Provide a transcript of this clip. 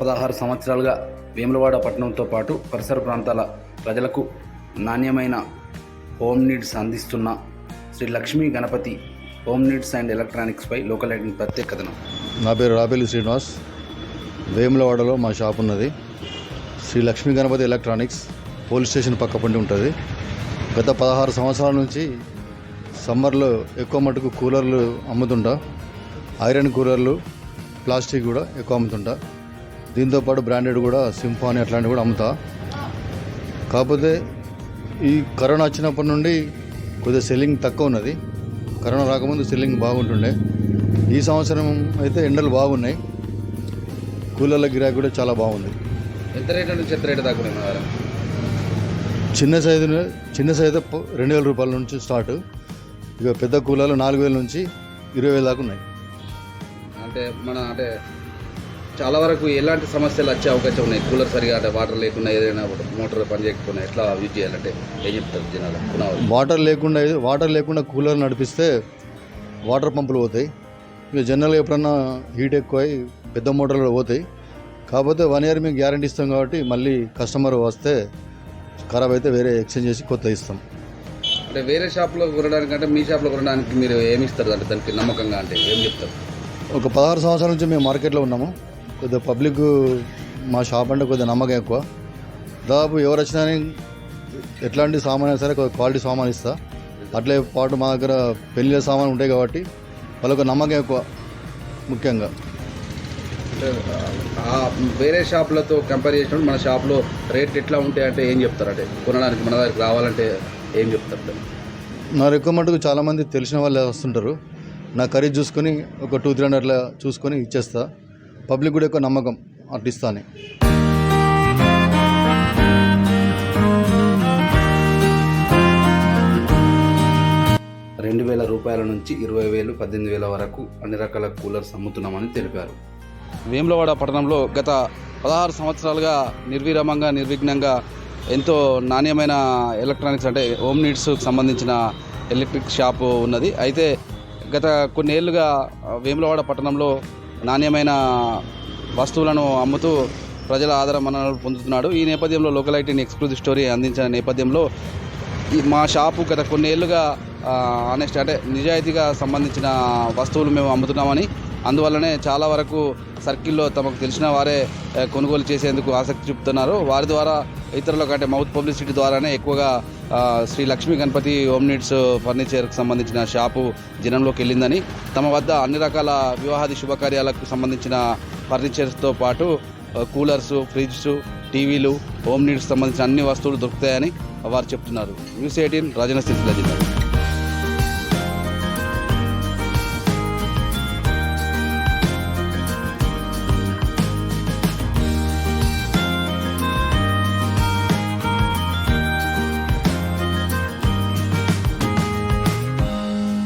పదహారు సంవత్సరాలుగా వేములవాడ పట్టణంతో పాటు పరిసర ప్రాంతాల ప్రజలకు నాణ్యమైన హోమ్ నీడ్స్ అందిస్తున్న Shri Lakshmi Ganapathi home needs and ఎలక్ట్రానిక్స్పై local ఐడెంట్ ప్రత్యేక కథనం. నా పేరు రాపల్లి శ్రీనివాస్. వేములవాడలో మా షాప్ ఉన్నది. Shri Lakshmi Ganapathi electronics police station పక్క పండి ఉంటుంది. గత పదహారు సంవత్సరాల నుంచి సమ్మర్లో ఎక్కువ మటుకు కూలర్లు అమ్ముతుంటా. ఐరన్ కూలర్లు ప్లాస్టిక్ కూడా ఎక్కువ అమ్ముతుంటా. దీంతోపాటు బ్రాండెడ్ కూడా సింఫానీ అట్లాంటివి కూడా అమ్ముతా. కాకపోతే ఈ కరోనా వచ్చినప్పటి నుండి కొద్దిగా సెల్లింగ్ తక్కువ ఉన్నది. కరోనా రాకముందు సెల్లింగ్ బాగుంటుండే. ఈ సంవత్సరం అయితే ఎండలు బాగున్నాయి. కూలర్ల గిరాకీ కూడా చాలా బాగుంది. ఎంత రేట్ నుంచి ఎంత రేట్ దాకా చిన్న సైజు చిన్న సైజు రెండు వేల రూపాయల నుంచి స్టార్ట్ ఇక పెద్ద కూలర్లు నాలుగు వేల నుంచి ఇరవై వేల దాకా ఉన్నాయి. అంటే మన అంటే చాలా వరకు ఎలాంటి సమస్యలు వచ్చే అవకాశం ఉన్నాయి? కూలర్ సరిగా అంటే వాటర్ లేకుండా ఏదైనా మోటార్ పని చేయకపోయినా ఎట్లా యూజ్ చేయాలంటే ఏం చెప్తారు జనాలు. వాటర్ లేకుండా వాటర్ లేకుండా కూలర్ నడిపిస్తే వాటర్ పంపులు పోతాయి. ఇక జనరల్గా ఎప్పుడన్నా హీట్ ఎక్కువై పెద్ద మోటార్లు పోతాయి. కాకపోతే వన్ ఇయర్ మేము గ్యారంటీ ఇస్తాం కాబట్టి మళ్ళీ కస్టమర్ వస్తే ఖరాబ్ అయితే వేరే ఎక్స్చేంజ్ చేసి కొత్త ఇస్తాం. అంటే వేరే షాప్లో కొనడానికి అంటే మీ షాప్లో కొనడానికి మీరు ఏమి ఇస్తారు? అంటే దానికి నమ్మకంగా అంటే ఏం చెప్తారు? ఒక పదహారు సంవత్సరాల నుంచి మేము మార్కెట్లో ఉన్నాము. కొద్దిగా పబ్లిక్ మా షాప్ అంటే కొద్దిగా నమ్మకం ఎక్కువ. దాదాపు ఎవరు వచ్చినా కానీ ఎట్లాంటి సామాన్ అయినా సరే కొద్దిగా క్వాలిటీ సామాన్ ఇస్తా. అట్లే పాటు మా దగ్గర పెళ్ళిళ్ళ సామాన్ ఉంటాయి కాబట్టి వాళ్ళకు నమ్మకం ఎక్కువ ముఖ్యంగా. వేరే షాపులతో కంపేర్ చేసినప్పుడు మన షాప్లో రేట్ ఎట్లా ఉంటాయి అంటే ఏం చెప్తారు అంటే? కొనడానికి మన దగ్గరికి రావాలంటే ఏం చెప్తారు నా ఎక్కువ మటుకు చాలామంది తెలిసిన వాళ్ళే వస్తుంటారు. నా ఖరీదు చూసుకొని ఒక టూ త్రీ హండ్రెడ్ అట్లా చూసుకొని ఇచ్చేస్తా. పబ్లిక్ కూడా ఎక్కువ నమ్మకం అట్లా ఇస్తాను రెండు వేల రూపాయల నుంచి ఇరవై వేలు పద్దెనిమిది వేల వరకు అన్ని రకాల కూలర్స్ అమ్ముతున్నామని తెలిపారు. వేములవాడ పట్టణంలో గత పదహారు సంవత్సరాలుగా నిర్విరామంగా నిర్విఘ్నంగా ఎంతో నాణ్యమైన ఎలక్ట్రానిక్స్ అంటే హోమ్ నీడ్స్ సంబంధించిన ఎలక్ట్రిక్ షాపు ఉన్నది. అయితే గత కొన్నేళ్ళుగా వేములవాడ పట్టణంలో నాణ్యమైన వస్తువులను అమ్ముతూ ప్రజల ఆదర పొందుతున్నాడు. ఈ నేపథ్యంలో లోకల్ ఐటీని ఎక్స్క్లూజివ్ స్టోరీ అందించిన నేపథ్యంలో మా షాపు గత కొన్నేళ్ళుగా ఆనెస్ట్ అంటే నిజాయితీగా సంబంధించిన వస్తువులు మేము అమ్ముతున్నామని అందువల్లనే చాలా వరకు సర్కిల్లో తమకు తెలిసిన వారే కొనుగోలు చేసేందుకు ఆసక్తి చూపుతున్నారు. వారి ద్వారా ఇతరులకు అంటే మౌత్ పబ్లిసిటీ ద్వారానే ఎక్కువగా శ్రీ లక్ష్మీ గణపతి హోమ్ నీడ్స్ ఫర్నిచర్కి సంబంధించిన షాపు జనంలోకి వెళ్ళిందని తమ వద్ద అన్ని రకాల వివాహాది శుభకార్యాలకు సంబంధించిన ఫర్నిచర్స్తో పాటు కూలర్స్ ఫ్రిడ్జ్ టీవీలు హోమ్ నీడ్స్ సంబంధించిన అన్ని వస్తువులు దొరుకుతాయని వారు చెప్తున్నారు. న్యూస్ ఎయిటీన్ రాజన్న స్థితిలో జిల్లా.